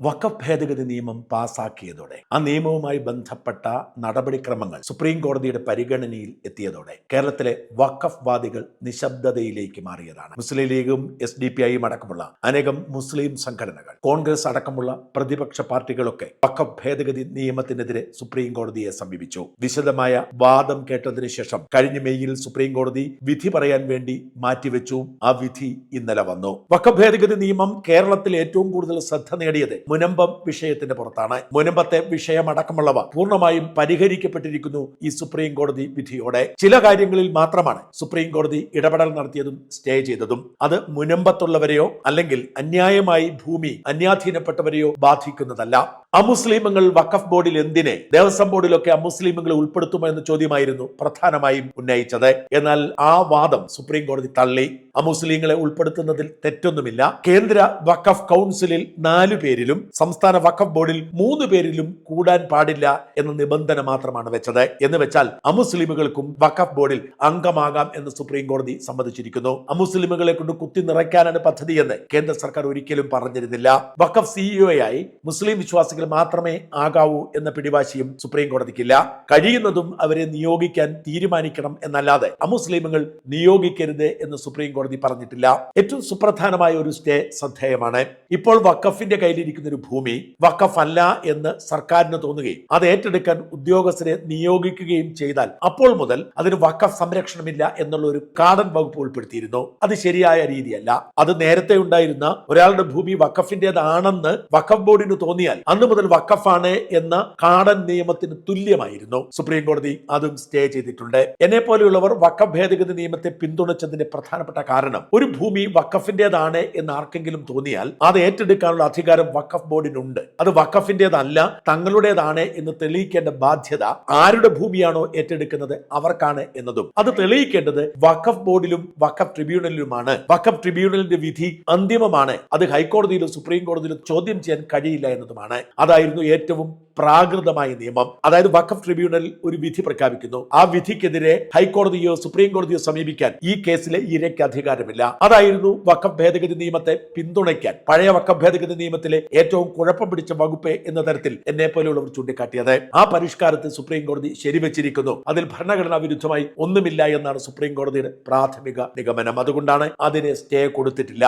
വഖഫ് ഭേദഗതി നിയമം പാസാക്കിയതോടെ ആ നിയമവുമായി ബന്ധപ്പെട്ട നടപടിക്രമങ്ങൾ സുപ്രീം കോടതിയുടെ പരിഗണനയിൽ എത്തിയതോടെ കേരളത്തിലെ വഖഫ് വാദികൾ നിശബ്ദതയിലേക്ക് മാറിയതാണ്. മുസ്ലിം ലീഗും എസ് ഡി പി ഐയും അടക്കമുള്ള അനേകം മുസ്ലിം സംഘടനകൾ കോൺഗ്രസ് അടക്കമുള്ള പ്രതിപക്ഷ പാർട്ടികളൊക്കെ വഖഫ് ഭേദഗതി നിയമത്തിനെതിരെ സുപ്രീം കോടതിയെ സമീപിച്ചു. വിശദമായ വാദം കേട്ടതിനു ശേഷം കഴിഞ്ഞ മെയ്യിൽ സുപ്രീം കോടതി വിധി പറയാൻ വേണ്ടി മാറ്റിവെച്ചു. ആ വിധി ഇന്നലെ വന്നു. വഖഫ് ഭേദഗതി നിയമം കേരളത്തിൽ ഏറ്റവും കൂടുതൽ ശ്രദ്ധ നേടിയത് മുനമ്പം വിഷയത്തിന്റെ പുറത്താണ്. മുനമ്പത്തെ വിഷയമടക്കമുള്ളവ പൂർണമായും പരിഹരിക്കപ്പെട്ടിരിക്കുന്നു ഈ സുപ്രീം കോടതി വിധിയോടെ. ചില കാര്യങ്ങളിൽ മാത്രമാണ് സുപ്രീം കോടതി ഇടപെടൽ നടത്തിയതും സ്റ്റേ ചെയ്തതും. അത് മുനമ്പത്തുള്ളവരെയോ അല്ലെങ്കിൽ അന്യായമായി ഭൂമി അന്യാധീനപ്പെട്ടവരെയോ ബാധിക്കുന്നതല്ല. അമുസ്ലിമുകൾ വഖഫ് ബോർഡിൽ എന്തിനെ ദേവസ്വം ബോർഡിലൊക്കെ അമുസ്ലിമുകളെ ഉൾപ്പെടുത്തുമോ എന്ന ചോദ്യമായിരുന്നു പ്രധാനമായും ഉന്നയിച്ചത്. എന്നാൽ ആ വാദം സുപ്രീം കോടതി തള്ളി. അമുസ്ലിങ്ങളെ ഉൾപ്പെടുത്തുന്നതിൽ തെറ്റൊന്നുമില്ല. കേന്ദ്ര വഖഫ് കൗൺസിലിൽ നാലു പേരിലും സംസ്ഥാന വഖഫ് ബോർഡിൽ മൂന്ന് പേരിലും കൂടാൻ പാടില്ല എന്ന നിബന്ധന മാത്രമാണ് വെച്ചത്. എന്ന് വെച്ചാൽ അമുസ്ലിമുകൾക്കും വഖഫ് ബോർഡിൽ അംഗമാകാം എന്ന് സുപ്രീം കോടതി സമ്മതിച്ചിരിക്കുന്നു. അമുസ്ലിമുകളെ കൊണ്ട് കുത്തി നിറയ്ക്കാനാണ് പദ്ധതിയെന്ന് കേന്ദ്ര സർക്കാർ ഒരിക്കലും പറഞ്ഞിരുന്നില്ല. വഖഫ് സിഇഒയായി മുസ്ലിം വിശ്വാസികൾ മാത്രമേ ആകാവൂ എന്ന പിടിവാശിയും സുപ്രീം കോടതിക്കില്ല. കഴിയുന്നതും അവരെ നിയോഗിക്കാൻ തീരുമാനിക്കണം എന്നല്ലാതെ അമുസ്ലിമുകൾ നിയോഗിക്കരുത് എന്ന് സുപ്രീം കോടതി പറഞ്ഞിട്ടില്ല. ഏറ്റവും സുപ്രധാനമായ ഒരു സ്റ്റേ ശ്രദ്ധേയമാണ്. ഇപ്പോൾ വഖഫിന്റെ കയ്യിലിരിക്കുന്ന ഒരു ഭൂമി വഖഫ് അല്ല എന്ന് സർക്കാരിന് തോന്നുകയും അത് ഏറ്റെടുക്കാൻ ഉദ്യോഗസ്ഥരെ നിയോഗിക്കുകയും ചെയ്താൽ അപ്പോൾ മുതൽ അതിന് വഖഫ് സംരക്ഷണമില്ല എന്നുള്ള ഒരു കാടൻ വകുപ്പ് ഉൾപ്പെടുത്തിയിരുന്നു. അത് ശരിയായ രീതിയല്ല. അത് നേരത്തെ ഉണ്ടായിരുന്ന ഒരാളുടെ ഭൂമി വഖഫിന്റേതാണെന്ന് വഖഫ് ബോർഡിന് തോന്നിയാൽ അന്ന് മുതൽ വഖഫാണ് എന്ന കാടൻ നിയമത്തിന് തുല്യമായിരുന്നു. സുപ്രീം കോടതി അതും സ്റ്റേ ചെയ്തിട്ടുണ്ട്. എന്നെ പോലെയുള്ളവർ വഖഫ് ഭേദഗതി നിയമത്തെ പിന്തുണച്ചതിന്റെ പ്രധാനപ്പെട്ട കാരണം ഒരു ഭൂമി വഖഫിന്റേതാണ് എന്ന് ആർക്കെങ്കിലും തോന്നിയാൽ അത് ഏറ്റെടുക്കാനുള്ള അധികാരം വഖഫ് ബോർഡിനുണ്ട്. അത് വഖഫിന്റേതല്ല തങ്ങളുടേതാണ് എന്ന് തെളിയിക്കേണ്ട ബാധ്യത ആരുടെ ഭൂമിയാണോ ഏറ്റെടുക്കുന്നത് അവർക്കാണ് എന്നതും. അത് തെളിയിക്കേണ്ടത് വഖഫ് ബോർഡിലും വഖഫ് ട്രിബ്യൂണലിലുമാണ്. വഖഫ് ട്രിബ്യൂണലിന്റെ വിധി അന്തിമമാണ്. അത് ഹൈക്കോടതിയിലും സുപ്രീം കോടതിയിലും ചോദ്യം ചെയ്യാൻ കഴിയില്ല എന്നതുമാണ്. അതായിരുന്നു ഏറ്റവും പ്രാകൃതമായ നിയമം. അതായത് വഖഫ് ട്രിബ്യൂണൽ ഒരു വിധി പ്രഖ്യാപിക്കുന്നു. ആ വിധിക്കെതിരെ ഹൈക്കോടതിയോ സുപ്രീം കോടതിയോ സമീപിക്കാൻ ഈ കേസിലെ ഇരയ്ക്ക് അധികാരമില്ല. അതായിരുന്നു വഖഫ് ഭേദഗതി നിയമത്തെ പിന്തുണയ്ക്കാൻ പഴയ വഖഫ് ഭേദഗതി നിയമത്തിലെ ഏറ്റവും കുഴപ്പം പിടിച്ച വകുപ്പ് എന്ന തരത്തിൽ എന്നെ പോലെയുള്ളവർ ചൂണ്ടിക്കാട്ടിയത്. ആ പരിഷ്കാരത്തെ സുപ്രീം കോടതി ശരിവച്ചിരിക്കുന്നു. അതിൽ ഭരണഘടനാ വിരുദ്ധമായി ഒന്നുമില്ല എന്നാണ് സുപ്രീം കോടതിയുടെ പ്രാഥമിക നിഗമനം. അതുകൊണ്ടാണ് അതിനെ സ്റ്റേ കൊടുത്തിട്ടില്ല.